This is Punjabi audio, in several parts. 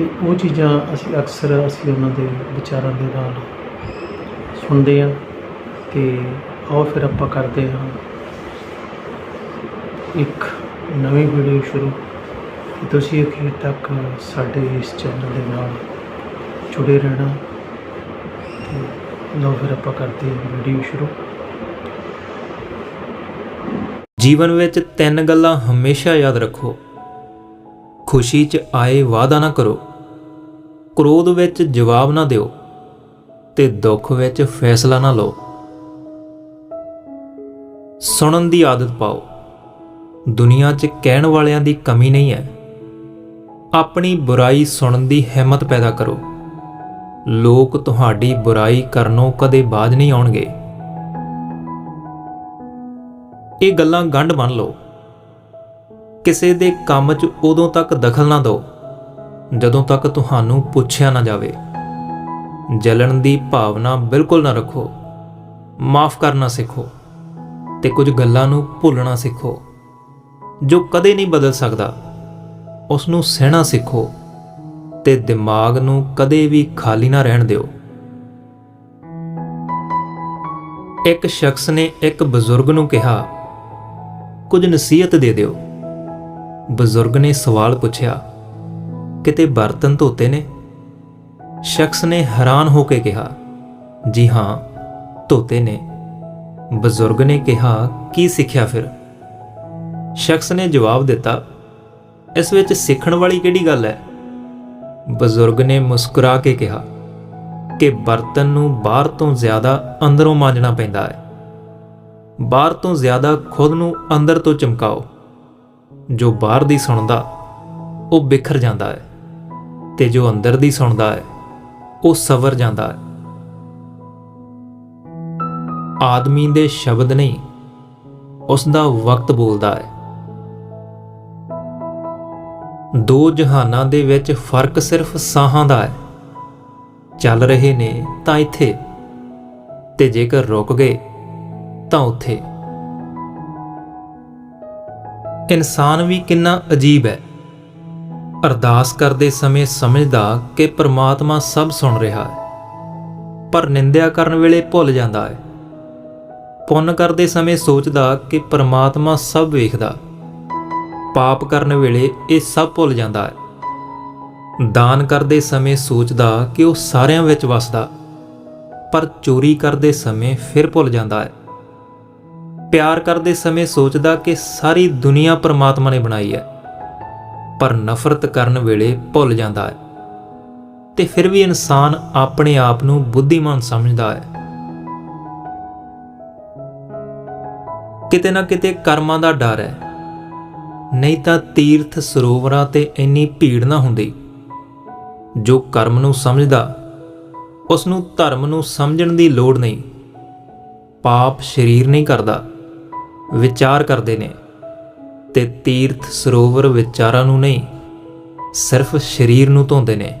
ਤੇ ਉਹ ਚੀਜ਼ਾਂ ਅਸੀਂ ਅਕਸਰ ਅਸੀਂ ਉਹਨਾਂ ਦੇ ਵਿਚਾਰਾਂ ਦੇ ਨਾਲ ਸੁਣਦੇ ਹਾਂ ਤੇ ਆਓ ਫਿਰ ਆਪਾਂ ਕਰਦੇ ਹਾਂ ਇੱਕ ਨਵੀਂ ਵੀਡੀਓ ਸ਼ੁਰੂ। ਤੁਸੀਂ ਅਖੀਰ ਤੱਕ ਸਾਡੇ ਇਸ ਚੈਨਲ ਦੇ ਨਾਲ ਜੁੜੇ ਰਹਿਣਾ। ਲਓ ਫਿਰ ਆਪਾਂ ਕਰਦੇ ਹਾਂ ਵੀਡੀਓ ਸ਼ੁਰੂ। ਜੀਵਨ ਵਿੱਚ ਤਿੰਨ ਗੱਲਾਂ ਹਮੇਸ਼ਾ ਯਾਦ ਰੱਖੋ। ਖੁਸ਼ੀ 'ਚ ਆਏ ਵਾਅਦਾ ਨਾ ਕਰੋ। ਕ੍ਰੋਧ ਵਿੱਚ ਜਵਾਬ ਨਾ ਦਿਓ ਤੇ ਦੁੱਖ ਵਿੱਚ ਫੈਸਲਾ ਨਾ ਲਓ। ਸੁਣਨ ਦੀ ਆਦਤ ਪਾਓ। ਦੁਨੀਆ 'ਚ ਕਹਿਣ ਵਾਲਿਆਂ ਦੀ ਕਮੀ ਨਹੀਂ ਹੈ। ਆਪਣੀ ਬੁਰਾਈ ਸੁਣਨ ਦੀ ਹਿੰਮਤ ਪੈਦਾ ਕਰੋ। ਲੋਕ ਤੁਹਾਡੀ ਬੁਰਾਈ ਕਰਨੋਂ ਕਦੇ ਬਾਜ ਨਹੀਂ ਆਉਣਗੇ। ਇਹ ਗੱਲਾਂ ਗੰਢ ਮੰਨ ਲਓ। ਕਿਸੇ ਦੇ ਕੰਮ 'ਚ ਉਦੋਂ ਤੱਕ ਦਖਲ ਨਾ ਦਿਓ। ਜਦੋਂ ਤੱਕ ਤੁਹਾਨੂੰ ਪੁੱਛਿਆ ਨਾ ਜਾਵੇ, ਜਲਣ ਦੀ ਭਾਵਨਾ ਬਿਲਕੁਲ ਨਾ ਰੱਖੋ, ਮਾਫ ਕਰਨਾ ਸਿੱਖੋ ਤੇ ਕੁਝ ਗੱਲਾਂ ਨੂੰ ਭੁੱਲਣਾ ਸਿੱਖੋ, ਜੋ ਕਦੇ ਨਹੀਂ ਬਦਲ ਸਕਦਾ ਉਸ ਨੂੰ ਸਹਿਣਾ ਸਿੱਖੋ ਤੇ ਦਿਮਾਗ ਨੂੰ ਕਦੇ ਵੀ ਖਾਲੀ ਨਾ ਰਹਿਣ ਦਿਓ। ਇੱਕ ਸ਼ਖਸ ਨੇ ਇੱਕ ਬਜ਼ੁਰਗ ਨੂੰ ਕਿਹਾ, ਕੁਝ ਨਸੀਹਤ ਦੇ ਦਿਓ। ਬਜ਼ੁਰਗ ਨੇ ਸਵਾਲ ਪੁੱਛਿਆ ਕਿਤੇ ਬਰਤਨ ਧੋਤੇ ਨੇ? ਸ਼ਖਸ ਨੇ ਹੈਰਾਨ ਹੋ ਕੇ ਕਿਹਾ, ਜੀ ਹਾਂ, ਧੋਤੇ ਨੇ। ਬਜ਼ੁਰਗ ਨੇ ਕਿਹਾ, ਕੀ ਸਿੱਖਿਆ ਫਿਰ? ਸ਼ਖਸ ਨੇ ਜਵਾਬ ਦਿੱਤਾ, ਇਸ ਵਿੱਚ ਸਿੱਖਣ ਵਾਲੀ ਕਿਹੜੀ ਗੱਲ ਹੈ? ਬਜ਼ੁਰਗ ਨੇ ਮੁਸਕਰਾ ਕੇ ਕਿਹਾ, ਕਿ ਬਰਤਨ ਨੂੰ ਬਾਹਰ ਤੋਂ ਜ਼ਿਆਦਾ ਅੰਦਰੋਂ ਮਾਂਜਣਾ ਪੈਂਦਾ ਹੈ। ਬਾਹਰ ਤੋਂ ਜ਼ਿਆਦਾ ਖੁਦ ਨੂੰ ਅੰਦਰ ਤੋਂ ਚਮਕਾਓ। ਜੋ ਬਾਹਰ ਦੀ ਸੁਣਦਾ, ਉਹ ਬਿਖਰ ਜਾਂਦਾ ਹੈ। ਤੇ ਜੋ ਅੰਦਰ ਦੀ ਸੁਣਦਾ ਹੈ, ਉਹ ਸਵਰ ਜਾਂਦਾ ਹੈ। ਆਦਮੀ ਦੇ ਸ਼ਬਦ ਨਹੀਂ ਉਸ ਦਾ ਵਕਤ ਬੋਲਦਾ ਹੈ। ਦੋ ਜਹਾਨਾਂ ਦੇ ਵਿੱਚ ਫ਼ਰਕ ਸਿਰਫ ਸਾਹਾਂ ਦਾ ਹੈ। ਚੱਲ ਰਹੇ ਨੇ ਤਾਂ ਇੱਥੇ, ਤੇ ਜੇਕਰ ਰੁਕ ਗਏ, ਤਾਂ ਉੱਥੇ। ਇਨਸਾਨ ਵੀ ਕਿੰਨਾ ਅਜੀਬ ਹੈ। ਅਰਦਾਸ ਕਰਦੇ ਸਮੇਂ ਸਮਝਦਾ ਕਿ ਪ੍ਰਮਾਤਮਾ ਸਭ ਸੁਣ ਰਿਹਾ ਹੈ, ਪਰ ਨਿੰਦਿਆ ਕਰਨ ਵੇਲੇ ਭੁੱਲ ਜਾਂਦਾ ਹੈ। ਪੁੰਨ ਕਰਦੇ ਸਮੇਂ ਸੋਚਦਾ ਕਿ ਪ੍ਰਮਾਤਮਾ ਸਭ ਵੇਖਦਾ, ਪਾਪ ਕਰਨ ਵੇਲੇ ਇਹ ਸਭ ਭੁੱਲ ਜਾਂਦਾ ਹੈ। ਦਾਨ ਕਰਦੇ ਸਮੇਂ ਸੋਚਦਾ ਕਿ ਉਹ ਸਾਰਿਆਂ ਵਿੱਚ ਵਸਦਾ, ਪਰ ਚੋਰੀ ਕਰਦੇ ਸਮੇਂ ਫਿਰ ਭੁੱਲ ਜਾਂਦਾ ਹੈ। ਪਿਆਰ ਕਰਦੇ ਸਮੇਂ ਸੋਚਦਾ ਕਿ ਸਾਰੀ ਦੁਨੀਆ ਪਰਮਾਤਮਾ ਨੇ ਬਣਾਈ ਹੈ। ਪਰ ਨਫ਼ਰਤ ਕਰਨ ਵੇਲੇ ਭੁੱਲ ਜਾਂਦਾ ਹੈ ਤੇ ਫਿਰ ਵੀ ਇਨਸਾਨ ਆਪਣੇ ਆਪ ਨੂੰ ਬੁੱਧੀਮਾਨ ਸਮਝਦਾ ਹੈ। ਕਿਤੇ ਨਾ ਕਿਤੇ ਕਰਮਾਂ ਦਾ ਡਰ ਹੈ। ਨਹੀਂ ਤਾਂ ਤੀਰਥ ਸਰੋਵਰਾਂ ਤੇ ਇੰਨੀ ਭੀੜ ਨਾ ਹੁੰਦੀ। ਜੋ ਕਰਮ ਨੂੰ ਸਮਝਦਾ ਉਸ ਨੂੰ ਧਰਮ ਨੂੰ ਸਮਝਣ ਦੀ ਲੋੜ ਨਹੀਂ। ਪਾਪ ਸਰੀਰ ਨਹੀਂ ਕਰਦਾ, ਵਿਚਾਰ ਕਰਦੇ ਨੇ। ਤੇ ਤੀਰਥ ਸਰੋਵਰ ਵਿਚਾਰਾਂ ਨੂੰ ਨਹੀਂ, ਸਿਰਫ ਸਰੀਰ ਨੂੰ ਧੋਂਦੇ ਨੇ।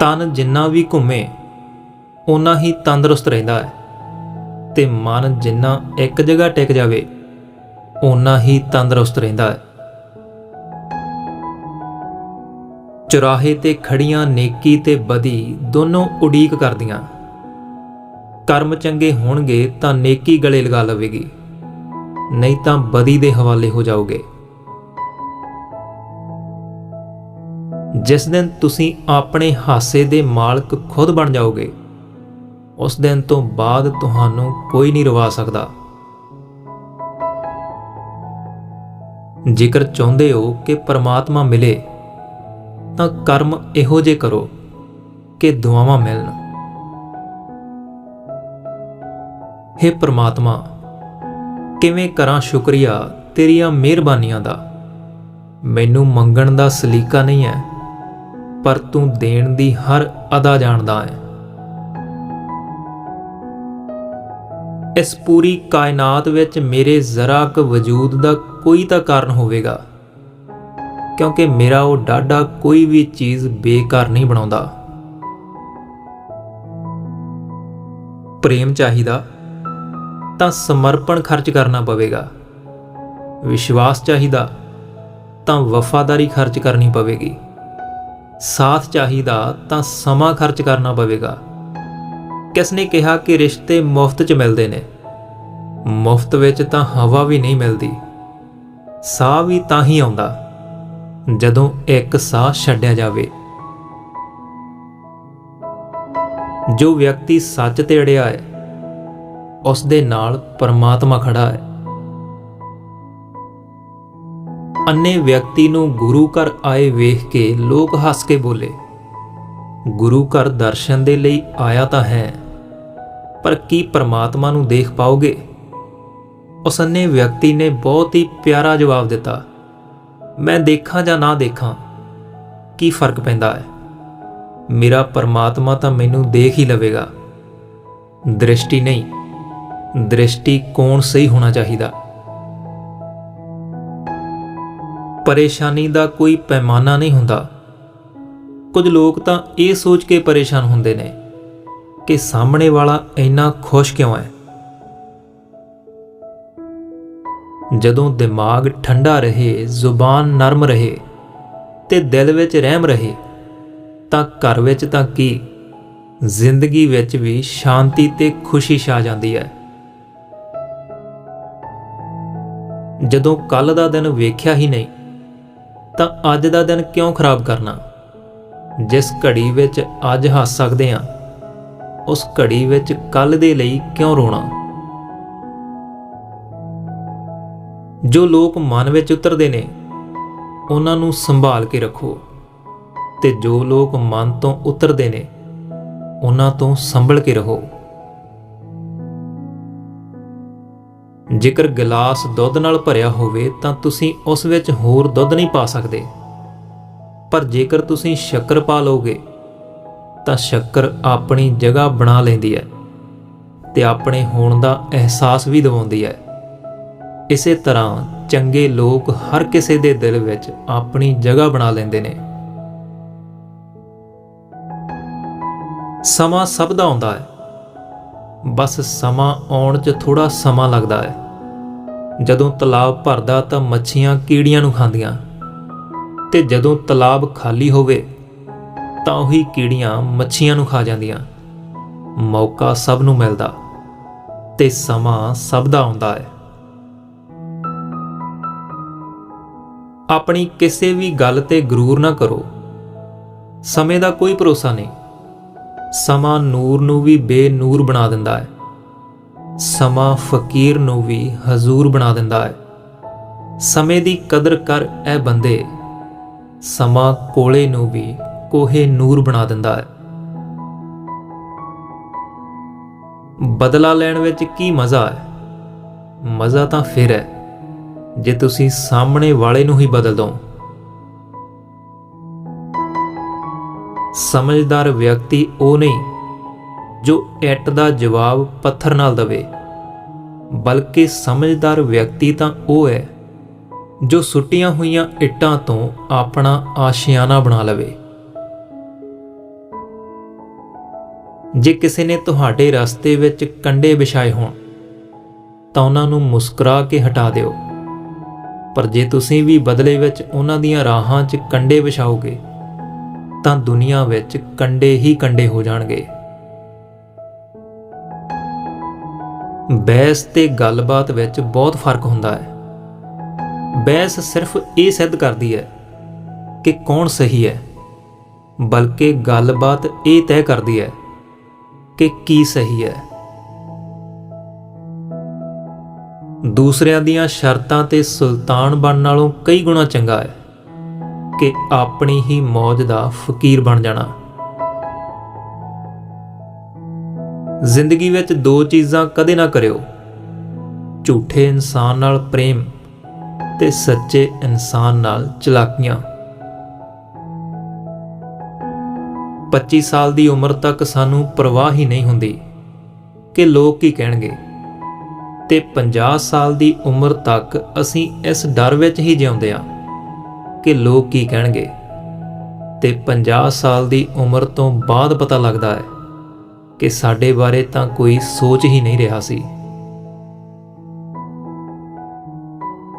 ਤਨ ਜਿੰਨਾ ਵੀ ਘੁੰਮੇ ਉਨਾ ਹੀ ਤੰਦਰੁਸਤ ਰਹਿੰਦਾ ਹੈ। ਤੇ ਮਨ ਜਿੰਨਾ ਇੱਕ ਜਗ੍ਹਾ ਟਿਕ ਜਾਵੇ ਉਨਾ ਹੀ ਤੰਦਰੁਸਤ ਰਹਿੰਦਾ ਹੈ। ਚੁਰਾਹੇ ਤੇ ਖੜੀਆਂ ਨੇਕੀ ਤੇ ਬਦੀ ਦੋਨੋਂ ਉਡੀਕ ਕਰਦੀਆਂ। ਕਰਮ ਚੰਗੇ ਹੋਣਗੇ ਤਾਂ ਨੇਕੀ ਗਲੇ ਲਗਾ ਲਵੇਗੀ। ਨਹੀਂ ਤਾਂ ਬਦੀ ਦੇ ਹਵਾਲੇ ਹੋ ਜਾਓਗੇ। ਜਿਸ ਦਿਨ ਤੁਸੀਂ ਆਪਣੇ ਹਾਸੇ ਦੇ ਮਾਲਕ ਖੁਦ ਬਣ ਜਾਓਗੇ, ਉਸ ਦਿਨ ਤੋਂ ਬਾਅਦ ਤੁਹਾਨੂੰ ਕੋਈ ਨਹੀਂ ਰਵਾ ਸਕਦਾ। ਜੇਕਰ ਚਾਹੁੰਦੇ ਹੋ ਕਿ ਪਰਮਾਤਮਾ ਮਿਲੇ, ਤਾਂ ਕਰਮ ਇਹੋ ਜੇ ਕਰੋ ਕਿ ਦੁਆਵਾਂ ਮਿਲਣ। ਹੇ ਪਰਮਾਤਮਾ ਕਿਵੇਂ ਕਰਾਂ ਸ਼ੁਕਰੀਆ ਤੇਰੀਆਂ ਮਿਹਰਬਾਨੀਆਂ ਦਾ। ਮੈਨੂੰ ਮੰਗਣ ਦਾ ਸਲੀਕਾ ਨਹੀਂ ਹੈ, ਪਰ ਤੂੰ ਦੇਣ ਦੀ ਹਰ ਅਦਾ ਜਾਣਦਾ ਹੈ। ਇਸ ਪੂਰੀ ਕਾਇਨਾਤ ਵਿੱਚ ਮੇਰੇ ਜ਼ਰਾ ਕੁ ਵਜੂਦ ਦਾ ਕੋਈ ਤਾਂ ਕਾਰਨ ਹੋਵੇਗਾ, ਕਿਉਂਕਿ ਮੇਰਾ ਉਹ ਡਾਡਾ ਕੋਈ ਵੀ ਚੀਜ਼ ਬੇਕਾਰ ਨਹੀਂ ਬਣਾਉਂਦਾ। ਪ੍ਰੇਮ ਚਾਹੀਦਾ। ਤਾਂ ਸਮਰਪਣ ਖਰਚ ਕਰਨਾ ਪਵੇਗਾ। ਵਿਸ਼ਵਾਸ ਚਾਹੀਦਾ ਤਾਂ ਵਫਾਦਾਰੀ ਖਰਚ ਕਰਨੀ ਪਵੇਗੀ। ਸਾਥ ਚਾਹੀਦਾ ਤਾਂ ਸਮਾਂ ਖਰਚ ਕਰਨਾ ਪਵੇਗਾ। ਕਿਸ ਨੇ ਕਿਹਾ ਕਿ ਰਿਸ਼ਤੇ ਮੁਫਤ 'ਚ ਮਿਲਦੇ ਨੇ? ਮੁਫਤ ਵਿੱਚ ਤਾਂ ਹਵਾ ਵੀ ਨਹੀਂ ਮਿਲਦੀ। ਸਾਹ ਵੀ ਤਾਂ ਹੀ ਆਉਂਦਾ, ਜਦੋਂ ਇੱਕ ਸਾਹ ਛੱਡਿਆ ਜਾਵੇ। ਜੋ ਵਿਅਕਤੀ ਸੱਚ ਤੇ ਅੜਿਆ ਹੈ ਉਸ ਦੇ ਨਾਲ ਪਰਮਾਤਮਾ ਖੜਾ ਹੈ। ਅੰਨੇ ਵਿਅਕਤੀ ਨੂੰ ਗੁਰੂ ਘਰ ਆਏ ਵੇਖ ਕੇ ਲੋਕ ਹੱਸ ਕੇ ਬੋਲੇ, ਗੁਰੂ ਘਰ ਦਰਸ਼ਨ ਦੇ ਲਈ ਆਇਆ ਤਾਂ ਹੈ, ਪਰ ਕੀ ਪਰਮਾਤਮਾ ਨੂੰ ਦੇਖ ਪਾਓਗੇ? ਉਸ ਅੰਨੇ ਵਿਅਕਤੀ ਨੇ ਬਹੁਤ ਹੀ ਪਿਆਰਾ ਜਵਾਬ ਦਿੱਤਾ, ਮੈਂ ਦੇਖਾਂ ਜਾਂ ਨਾ ਦੇਖਾਂ, ਕੀ ਫ਼ਰਕ ਪੈਂਦਾ ਹੈ? ਮੇਰਾ ਪਰਮਾਤਮਾ ਤਾਂ ਮੈਨੂੰ ਦੇਖ ਹੀ ਲਵੇਗਾ। ਦ੍ਰਿਸ਼ਟੀ ਨਹੀਂ। ਦ੍ਰਿਸ਼ਟੀ ਕੋਣ ਸਹੀ ਹੋਣਾ ਚਾਹੀਦਾ। ਪਰੇਸ਼ਾਨੀ ਦਾ ਕੋਈ ਪੈਮਾਨਾ ਨਹੀਂ ਹੁੰਦਾ। ਕੁਝ ਲੋਕ ਤਾਂ ਇਹ ਸੋਚ ਕੇ ਪਰੇਸ਼ਾਨ ਹੁੰਦੇ ਨੇ ਕਿ ਸਾਹਮਣੇ ਵਾਲਾ ਇੰਨਾ ਖੁਸ਼ ਕਿਉਂ ਹੈ? ਜਦੋਂ ਦਿਮਾਗ ਠੰਡਾ ਰਹੇ, ਜ਼ੁਬਾਨ ਨਰਮ ਰਹੇ ਤੇ ਦਿਲ ਵਿੱਚ ਰਹਿਮ ਰਹੇ, ਤਾਂ ਘਰ ਵਿੱਚ ਤਾਂ ਕੀ? ਜ਼ਿੰਦਗੀ ਵਿੱਚ ਵੀ ਸ਼ਾਂਤੀ ਤੇ ਖੁਸ਼ੀ ਛਾ ਜਾਂਦੀ ਹੈ। ਜਦੋਂ ਕੱਲ ਦਾ ਦਿਨ ਵੇਖਿਆ ਹੀ ਨਹੀਂ, ਤਾਂ ਅੱਜ ਦਾ ਦਿਨ ਕਿਉਂ ਖਰਾਬ ਕਰਨਾ? ਜਿਸ ਘੜੀ ਵਿੱਚ ਅੱਜ ਹੱਸ ਸਕਦੇ ਹਾਂ, ਉਸ ਘੜੀ ਵਿੱਚ ਕੱਲ ਦੇ ਲਈ ਕਿਉਂ ਰੋਣਾ? ਜੋ ਲੋਕ ਮਨ ਵਿੱਚ ਉਤਰਦੇ ਨੇ, ਉਹਨਾਂ ਨੂੰ ਸੰਭਾਲ ਕੇ ਰੱਖੋ। ਤੇ ਜੋ ਲੋਕ ਮਨ ਤੋਂ ਉਤਰਦੇ ਨੇ, ਉਹਨਾਂ ਤੋਂ ਸੰਭਲ ਕੇ ਰਹੋ। ਜੇਕਰ ਗਲਾਸ ਦੁੱਧ ਨਾਲ ਭਰਿਆ ਹੋਵੇ ਤਾਂ ਤੁਸੀਂ ਉਸ ਵਿੱਚ ਹੋਰ ਦੁੱਧ ਨਹੀਂ ਪਾ ਸਕਦੇ। ਪਰ ਜੇਕਰ ਤੁਸੀਂ ਸ਼ੱਕਰ ਪਾ ਲਓਗੇ, ਤਾਂ ਸ਼ੱਕਰ ਆਪਣੀ ਜਗ੍ਹਾ ਬਣਾ ਲੈਂਦੀ ਹੈ ਤੇ ਆਪਣੇ ਹੋਣ ਦਾ ਅਹਿਸਾਸ ਵੀ ਦਿਵਾਉਂਦੀ ਹੈ। ਇਸੇ ਤਰ੍ਹਾਂ ਚੰਗੇ ਲੋਕ ਹਰ ਕਿਸੇ ਦੇ ਦਿਲ ਵਿੱਚ ਆਪਣੀ ਜਗ੍ਹਾ ਬਣਾ ਲੈਂਦੇ ਨੇ। ਸਮਾਂ ਸਭ ਦਾ ਆਉਂਦਾ ਹੈ। ਬਸ ਸਮਾਂ ਆਉਣ 'ਚ ਥੋੜਾ ਸਮਾਂ ਲੱਗਦਾ ਹੈ। ਜਦੋਂ ਤਲਾਬ ਭਰਦਾ ਤਾਂ ਮੱਛੀਆਂ ਕੀੜੀਆਂ ਨੂੰ ਖਾਂਦੀਆਂ। ਤੇ ਜਦੋਂ ਤਲਾਬ ਖਾਲੀ ਹੋਵੇ, ਤਾਂ ਉਹੀ ਕੀੜੀਆਂ ਮੱਛੀਆਂ ਨੂੰ ਖਾ ਜਾਂਦੀਆਂ। ਮੌਕਾ ਸਭ ਨੂੰ ਮਿਲਦਾ ਤੇ ਸਮਾਂ ਸਭ ਦਾ ਆਉਂਦਾ ਹੈ। ਆਪਣੀ ਕਿਸੇ ਵੀ ਗੱਲ ਤੇ ਗਰੂਰ ਨਾ ਕਰੋ। ਸਮੇਂ ਦਾ ਕੋਈ ਭਰੋਸਾ ਨਹੀਂ। ਸਮਾਂ ਨੂਰ ਨੂੰ ਵੀ ਬੇਨੂਰ ਬਣਾ ਦਿੰਦਾ ਹੈ। ਸਮਾਂ ਫਕੀਰ ਨੂੰ ਵੀ ਹਜ਼ੂਰ ਬਣਾ ਦਿੰਦਾ ਹੈ। ਸਮੇਂ ਦੀ ਕਦਰ ਕਰ ਐ ਬੰਦੇ ਸਮਾਂ ਕੋਲੇ ਨੂੰ ਵੀ ਕੋਹੇ ਨੂਰ ਬਣਾ ਦਿੰਦਾ ਹੈ। ਬਦਲਾ ਲੈਣ ਵਿੱਚ ਕੀ ਮਜ਼ਾ ਹੈ? ਮਜ਼ਾ ਤਾਂ ਫਿਰ ਹੈ, ਜੇ ਤੁਸੀਂ ਸਾਹਮਣੇ ਵਾਲੇ ਨੂੰ ਹੀ ਬਦਲ ਦੋ। ਸਮਝਦਾਰ ਵਿਅਕਤੀ ਉਹ ਨਹੀਂ ਜੋ ਇੱਟ ਦਾ ਜਵਾਬ ਪੱਥਰ ਨਾਲ ਦਵੇ, ਬਲਕਿ ਸਮਝਦਾਰ ਵਿਅਕਤੀ ਤਾਂ ਉਹ ਹੈ ਜੋ ਸੁੱਟੀਆਂ ਹੋਈਆਂ ਇੱਟਾਂ ਤੋਂ ਆਪਣਾ ਆਸ਼ਿਆਨਾ ਬਣਾ ਲਵੇ। ਜੇ ਕਿਸੇ ਨੇ ਤੁਹਾਡੇ ਰਸਤੇ ਵਿੱਚ ਕੰਡੇ ਵਿਛਾਏ ਹੋਣ, ਤਾਂ ਉਹਨਾਂ ਨੂੰ ਮੁਸਕਰਾ ਕੇ ਹਟਾ ਦਿਓ। ਪਰ ਜੇ ਤੁਸੀਂ ਵੀ ਬਦਲੇ ਵਿੱਚ ਉਹਨਾਂ ਦੀਆਂ ਰਾਹਾਂ 'ਚ ਕੰਡੇ ਵਿਛਾਓਗੇ, ਤਾਂ ਦੁਨੀਆ ਵਿੱਚ ਕੰਡੇ ਹੀ ਕੰਡੇ ਹੋ ਜਾਣਗੇ। ਬਹਿਸ ਤੇ ਗੱਲਬਾਤ ਵਿੱਚ ਬਹੁਤ ਫ਼ਰਕ ਹੁੰਦਾ ਹੈ। ਬਹਿਸ ਸਿਰਫ ਇਹ ਸਿੱਧ ਕਰਦੀ ਹੈ ਕਿ ਕੌਣ ਸਹੀ ਹੈ, ਬਲਕਿ ਗੱਲਬਾਤ ਇਹ ਤੈਅ ਕਰਦੀ ਹੈ ਕਿ ਕੀ ਸਹੀ ਹੈ। ਦੂਸਰਿਆਂ ਦੀਆਂ ਸ਼ਰਤਾਂ ਤੇ ਸੁਲਤਾਨ ਬਣਨ ਨਾਲੋਂ ਕਈ ਗੁਣਾ ਚੰਗਾ ਹੈ ਕਿ ਆਪਣੀ ਹੀ ਮੌਜ ਦਾ ਫਕੀਰ ਬਣ ਜਾਣਾ। ਜ਼ਿੰਦਗੀ ਵਿੱਚ ਦੋ ਚੀਜ਼ਾਂ ਕਦੇ ਨਾ ਕਰਿਓ। ਝੂਠੇ ਇਨਸਾਨ ਨਾਲ ਪ੍ਰੇਮ ਤੇ ਸੱਚੇ ਇਨਸਾਨ ਨਾਲ ਚਲਾਕੀਆਂ। 25 ਸਾਲ ਦੀ ਉਮਰ ਤੱਕ ਸਾਨੂੰ ਪਰਵਾਹ ਹੀ ਨਹੀਂ ਹੁੰਦੀ ਕਿ ਲੋਕ ਕੀ ਕਹਿਣਗੇ। ਤੇ 50 ਸਾਲ ਦੀ ਉਮਰ ਤੱਕ ਅਸੀਂ ਇਸ ਡਰ ਵਿੱਚ ਹੀ ਜਿਉਂਦੇ ਹਾਂ ਕਿ ਲੋਕ ਕੀ ਕਹਿਣਗੇ। ਤੇ 50 ਸਾਲ ਦੀ ਉਮਰ ਤੋਂ ਬਾਅਦ ਪਤਾ ਲੱਗਦਾ ਹੈ ਕਿ ਸਾਡੇ ਬਾਰੇ ਤਾਂ ਕੋਈ ਸੋਚ ਹੀ ਨਹੀਂ ਰਿਹਾ ਸੀ।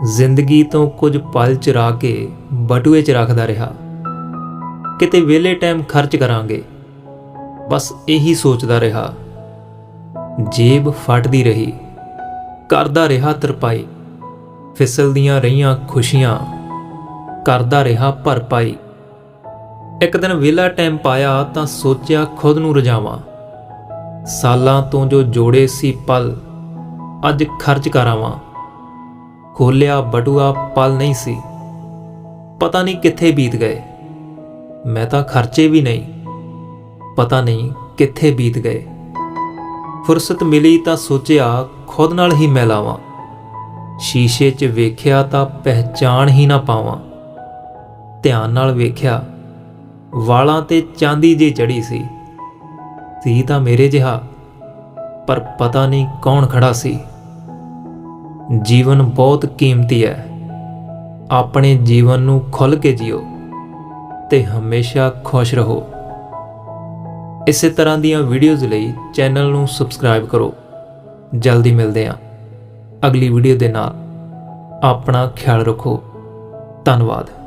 ਜ਼ਿੰਦਗੀ ਤੋਂ ਕੁਝ ਪਲ ਚਰਾ ਕੇ ਬਟੂਏ 'ਚ ਰੱਖਦਾ ਰਿਹਾ। ਕਿਤੇ ਵਿਹਲੇ ਟਾਈਮ ਖਰਚ ਕਰਾਂਗੇ। ਬਸ ਇਹੀ ਸੋਚਦਾ ਰਿਹਾ। ਜੇਬ ਫਟਦੀ ਰਹੀ। ਕਰਦਾ ਰਿਹਾ ਤਰਪਾਈ। ਫਿਸਲਦੀਆਂ ਰਹੀਆਂ ਖੁਸ਼ੀਆਂ। ਕਰਦਾ ਰਿਹਾ ਭਰਪਾਈ। ਇੱਕ ਦਿਨ ਵਿਹਲਾ ਟਾਈਮ ਪਾਇਆ ਤਾਂ ਸੋਚਿਆ ਖੁਦ ਨੂੰ ਰਜਾਵਾਂ। ਸਾਲਾਂ ਤੋਂ ਜੋ ਜੋੜੇ ਸੀ ਪਲ, ਅੱਜ ਖਰਚ ਕਰਾਵਾਂ ਖੋਲਿਆ ਬਟੂਆ ਪਲ ਨਹੀਂ ਸੀ। ਪਤਾ ਨਹੀਂ ਕਿੱਥੇ ਬੀਤ ਗਏ। ਮੈਂ ਤਾਂ ਖਰਚੇ ਵੀ ਨਹੀਂ। ਪਤਾ ਨਹੀਂ ਕਿੱਥੇ ਬੀਤ ਗਏ। ਫੁਰਸਤ ਮਿਲੀ ਤਾਂ ਸੋਚਿਆ ਖੁਦ ਨਾਲ ਹੀ ਮੈਂ ਲਾਵਾਂ। ਸ਼ੀਸ਼ੇ 'ਚ ਵੇਖਿਆ ਤਾਂ ਪਹਿਚਾਣ ਹੀ ਨਾ ਪਾਵਾਂ। ਧਿਆਨ ਨਾਲ ਵੇਖਿਆ, ਵਾਲਾਂ ਤੇ ਚਾਂਦੀ ਜੀ ਚੜੀ ਸੀ। ਸੀ ਤਾਂ ਮੇਰੇ ਜਿਹਾ, ਪਰ ਪਤਾ ਨਹੀਂ ਕੌਣ ਖੜਾ ਸੀ। ਜੀਵਨ ਬਹੁਤ ਕੀਮਤੀ ਹੈ। ਆਪਣੇ ਜੀਵਨ ਨੂੰ ਖੁੱਲ੍ਹ ਕੇ ਜੀਓ ਤੇ ਹਮੇਸ਼ਾ ਖੁਸ਼ ਰਹੋ। ਇਸੇ ਤਰ੍ਹਾਂ ਦੀਆਂ ਵੀਡੀਓਜ਼ ਲਈ ਚੈਨਲ ਨੂੰ ਸਬਸਕ੍ਰਾਈਬ ਕਰੋ। ਜਲਦੀ ਮਿਲਦੇ ਹਾਂ। ਅਗਲੀ ਵੀਡੀਓ ਦੇ ਨਾਲ ਆਪਣਾ ਖਿਆਲ ਰੱਖੋ। ਧੰਨਵਾਦ।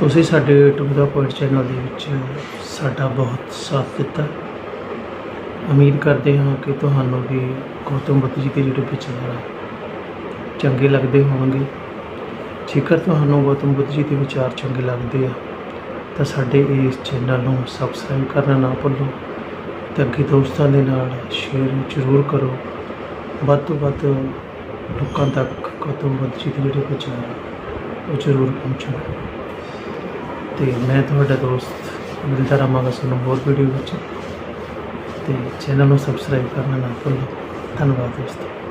ਤੁਸੀਂ ਸਾਡੇ YouTube ਦਾ ਪੁਆਇੰਟ ਚੈਨਲ ਦੇ ਵਿੱਚ ਸਾਡਾ ਬਹੁਤ ਸਾਥ ਦਿੱਤਾ। ਉਮੀਦ ਕਰਦੇ ਹਾਂ ਕਿ ਤੁਹਾਨੂੰ ਵੀ ਗੌਤਮ ਬੁੱਧ ਜੀ ਦੇ ਜਿਹੜੇ ਵਿਚਾਰ ਆ ਚੰਗੇ ਲੱਗਦੇ ਹੋਣਗੇ। ਜੇਕਰ ਤੁਹਾਨੂੰ ਗੌਤਮ ਬੁੱਧ ਜੀ ਦੇ ਵਿਚਾਰ ਚੰਗੇ ਲੱਗਦੇ ਆ, ਤਾਂ ਸਾਡੇ ਇਸ ਚੈਨਲ ਨੂੰ ਸਬਸਕ੍ਰਾਈਬ ਕਰਨਾ ਨਾ ਭੁੱਲੋ ਤੇ ਅੱਗੇ ਦੋਸਤਾਂ ਦੇ ਨਾਲ ਸ਼ੇਅਰ ਜ਼ਰੂਰ ਕਰੋ। ਵੱਧ ਤੋਂ ਵੱਧ ਲੋਕਾਂ ਤੱਕ ਗੌਤਮ ਬੁੱਧ ਜੀ ਦੇ ਜਿਹੜੇ ਵਿਚਾਰ ਉਹ ਜ਼ਰੂਰ ਪਹੁੰਚਣ। ਤੇ ਮੈਂ ਤੁਹਾਡਾ ਦੋਸਤ ਮਿਲਦਾ ਰਹਾਂਗਾ ਤੁਹਾਨੂੰ ਹੋਰ ਵੀਡੀਓ ਵਿੱਚ ਤੇ ਚੈਨਲ ਨੂੰ ਸਬਸਕ੍ਰਾਈਬ ਕਰਨਾ ਨਾ ਭੁੱਲੋ ਧੰਨਵਾਦ ਦੋਸਤੋ।